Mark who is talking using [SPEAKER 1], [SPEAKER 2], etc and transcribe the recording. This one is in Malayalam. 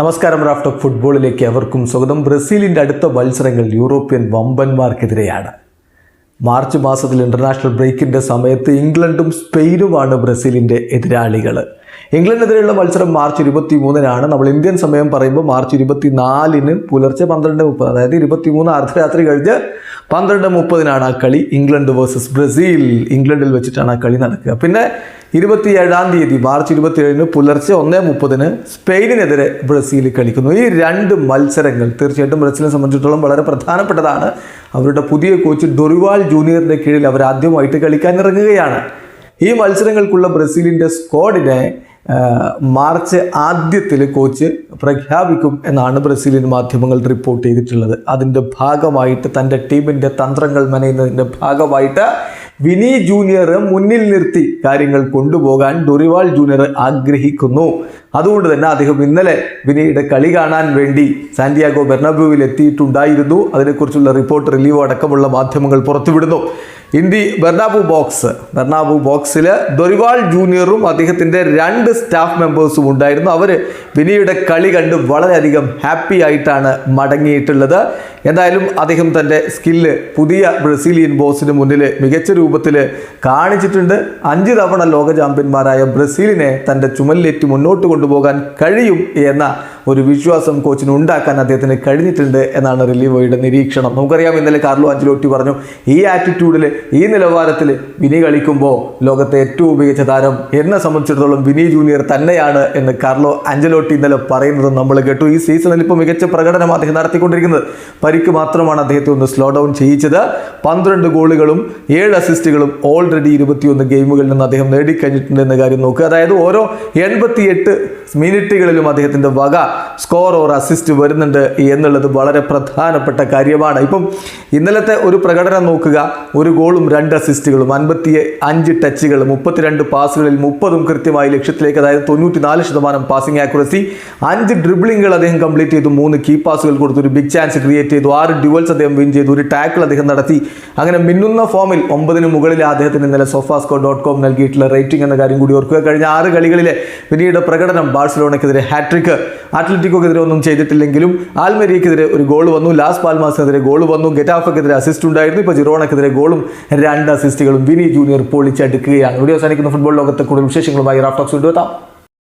[SPEAKER 1] നമസ്കാരം റാഫ്റ്റ് ഫുട്ബോളിലേക്ക് അവർക്കും സ്വാഗതം. ബ്രസീലിന്റെ അടുത്ത മത്സരങ്ങൾ യൂറോപ്യൻ വമ്പന്മാർക്കെതിരെയാണ്. മാർച്ച് മാസത്തിൽ ഇന്റർനാഷണൽ ബ്രേക്കിന്റെ സമയത്ത് ഇംഗ്ലണ്ടും സ്പെയിനുമാണ് ബ്രസീലിന്റെ എതിരാളികൾ. ഇംഗ്ലണ്ടിനെതിരെയുള്ള മത്സരം മാർച്ച് ഇരുപത്തി മൂന്നിനാണ് നമ്മൾ ഇന്ത്യൻ സമയം പറയുമ്പോൾ മാർച്ച് ഇരുപത്തി നാലിന് പുലർച്ചെ പന്ത്രണ്ട് മുപ്പത് അതായത് ഇരുപത്തി മൂന്ന് അർദ്ധരാത്രി കഴിഞ്ഞ് പന്ത്രണ്ട് മുപ്പതിനാണ് ആ കളി. ഇംഗ്ലണ്ട് വേഴ്സസ് ബ്രസീൽ ഇംഗ്ലണ്ടിൽ വെച്ചിട്ടാണ് ആ കളി നടക്കുക. പിന്നെ ഇരുപത്തി ഏഴാം തീയതി മാർച്ച് ഇരുപത്തി ഏഴിന് പുലർച്ചെ ഒന്നേ മുപ്പതിന് സ്പെയിനിനെതിരെ ബ്രസീൽ കളിക്കുന്നു. ഈ രണ്ട് മത്സരങ്ങൾ തീർച്ചയായിട്ടും ബ്രസീലിനെ സംബന്ധിച്ചിടത്തോളം വളരെ പ്രധാനപ്പെട്ടതാണ്. അവരുടെ പുതിയ കോച്ച് ഡൊറിവാൾ ജൂനിയറിന്റെ കീഴിൽ അവർ ആദ്യമായിട്ട് കളിക്കാൻ ഇറങ്ങുകയാണ്. ഈ മത്സരങ്ങൾക്കുള്ള ബ്രസീലിന്റെ സ്ക്വാഡിനെ മാർച്ച് ആദ്യത്തിൽ കോച്ച് പ്രഖ്യാപിക്കും എന്നാണ് ബ്രസീലിൻ മാധ്യമങ്ങൾ റിപ്പോർട്ട് ചെയ്തിട്ടുള്ളത്. അതിന്റെ ഭാഗമായിട്ട് തന്റെ ടീമിന്റെ തന്ത്രങ്ങൾ മെനയുന്നതിന്റെ ഭാഗമായിട്ട് വിനി ജൂനിയർ മുന്നിൽ നിർത്തി കാര്യങ്ങൾ കൊണ്ടുപോകാൻ ഡൊറിവാൾ ജൂനിയർ ആഗ്രഹിക്കുന്നു. അതുകൊണ്ട് തന്നെ അദ്ദേഹം ഇന്നലെ വിനിയുടെ കളി കാണാൻ വേണ്ടി സാന്റിയാഗോ ബെർണബ്യൂവിൽ എത്തിയിട്ടുണ്ടായിരുന്നു. അതിനെക്കുറിച്ചുള്ള റിപ്പോർട്ട് റിലീവ് അടക്കമുള്ള മാധ്യമങ്ങൾ പുറത്തുവിടുന്നു. India Bernabeu box. ബെർണാബു ബോക്സിൽ ദൊരിവാൾ ജൂനിയറും അദ്ദേഹത്തിന്റെ രണ്ട് സ്റ്റാഫ് മെമ്പേഴ്സും ഉണ്ടായിരുന്നു. അവർ വിനിയുടെ കളി കണ്ട് വളരെയധികം ഹാപ്പി ആയിട്ടാണ് മടങ്ങിയിട്ടുള്ളത്. എന്തായാലും അദ്ദേഹം തന്റെ സ്കില്ല് പുതിയ ബ്രസീലിയൻ ബോസിന് മുന്നിൽ മികച്ച രൂപത്തിൽ കാണിച്ചിട്ടുണ്ട്. അഞ്ച് തവണ ലോക ചാമ്പ്യന്മാരായ ബ്രസീലിനെ തന്റെ ചുമലിലേറ്റ് മുന്നോട്ട് കൊണ്ടുപോകാൻ കഴിയും എന്ന ഒരു വിശ്വാസം കോച്ചിന് ഉണ്ടാക്കാൻ അദ്ദേഹത്തിന് കഴിഞ്ഞിട്ടുണ്ട് എന്നാണ് റിലീവോയുടെ നിരീക്ഷണം. നമുക്കറിയാം ഇന്നലെ കാർലോ അഞ്ചലോട്ടി പറഞ്ഞു ഈ ആറ്റിറ്റ്യൂഡിൽ ഈ നിലവാരത്തിൽ വിനി കളിക്കുമ്പോൾ ലോകത്തെ ഏറ്റവും മികച്ച താരം എന്നെ സംബന്ധിച്ചിടത്തോളം വിനി ജൂനിയർ തന്നെയാണ് എന്ന് കാർലോ അഞ്ചലോട്ടി ഇന്നലെ പറയുന്നത് നമ്മൾ കേട്ടു. ഈ സീസണിൽ ഇപ്പോൾ മികച്ച പ്രകടനം അദ്ദേഹം നടത്തിക്കൊണ്ടിരിക്കുന്നത്. പരിക്ക് മാത്രമാണ് അദ്ദേഹത്തെ ഒന്ന് സ്ലോ ഡൗൺ ചെയ്യിച്ചത്. പന്ത്രണ്ട് ഗോളുകളും ഏഴ് അസിസ്റ്റുകളും ഓൾറെഡി ഇരുപത്തിയൊന്ന് ഗെയിമുകളിൽ നിന്ന് അദ്ദേഹം നേടിക്കഴിഞ്ഞിട്ടുണ്ട് എന്ന കാര്യം നോക്കുക. അതായത് ഓരോ എൺപത്തിയെട്ട് മിനിറ്റുകളിലും അദ്ദേഹത്തിന്റെ വക സ്കോർ ഓർ അസിസ്റ്റ് വരുന്നുണ്ട് എന്നുള്ളത് വളരെ പ്രധാനപ്പെട്ട കാര്യമാണ്. ഇപ്പം ഇന്നലത്തെ ഒരു പ്രകടനം നോക്കുക. ഒരു ഗോളും രണ്ട് അസിസ്റ്റുകളും അൻപത്തി അഞ്ച് ടച്ചുകൾ മുപ്പത്തിരണ്ട് പാസുകളിൽ മുപ്പതും കൃത്യമായി ലക്ഷ്യത്തിലേക്ക് അതായത് തൊണ്ണൂറ്റി നാല് ശതമാനം പാസിംഗ് ആക്യുറസി അഞ്ച് ഡ്രിബിളിങ്ങുകൾ അദ്ദേഹം കംപ്ലീറ്റ് ചെയ്തു മൂന്ന് കീ പാസുകൾ കൊടുത്തു ഒരു ബിഗ് ചാൻസ് ക്രിയേറ്റ് ചെയ്തു ആറ് ഡ്യുവൽസ് അദ്ദേഹം വിൻ ചെയ്തു ഒരു ടാക്കിൾ അദ്ദേഹം നടത്തി. അങ്ങനെ മിന്നുന്ന ഫോമിൽ ഒമ്പതിന് മുകളിൽ അദ്ദേഹത്തിന് ഇന്നലെ സോഫാസ്കോ ഡോട്ട് കോം നൽകിയിട്ടുള്ള റേറ്റിംഗ് എന്ന കാര്യം കൂടി ഓർക്കുക. കഴിഞ്ഞ ആറ് കളികളിലെ പിന്നീട് പ്രകടനം ബാഴ്സലോണയ്ക്കെതിരെ ഹാട്രിക്ക് അത്ലറ്റിക്കോക്കെതിരെ ഒന്നും ചെയ്തിട്ടില്ലെങ്കിലും ആൽമരിയക്കെതിരെ ഒരു ഗോൾ വന്നു. ലാസ് പാൽമാസിനെതിരെ ഗോൾ വന്നു. ഗെറ്റാഫക്കെതിരെ അസിസ്റ്റ് ഉണ്ടായിരുന്നു. ഇപ്പോൾ ജിറോണക്കെതിരെ ഗോളും രണ്ട് അസിസ്റ്റുകളും വിനി ജൂനിയർ പൊളിച്ചടുക്കുകയാണ്. ഇവിടെ അവസാനിക്കുന്ന ഫുട്ബോൾ ലോകത്തെ കൂടുതൽ വിശേഷങ്ങളുമായി റാഫ്റ്റോക്സ് കൊണ്ടുവെത്താം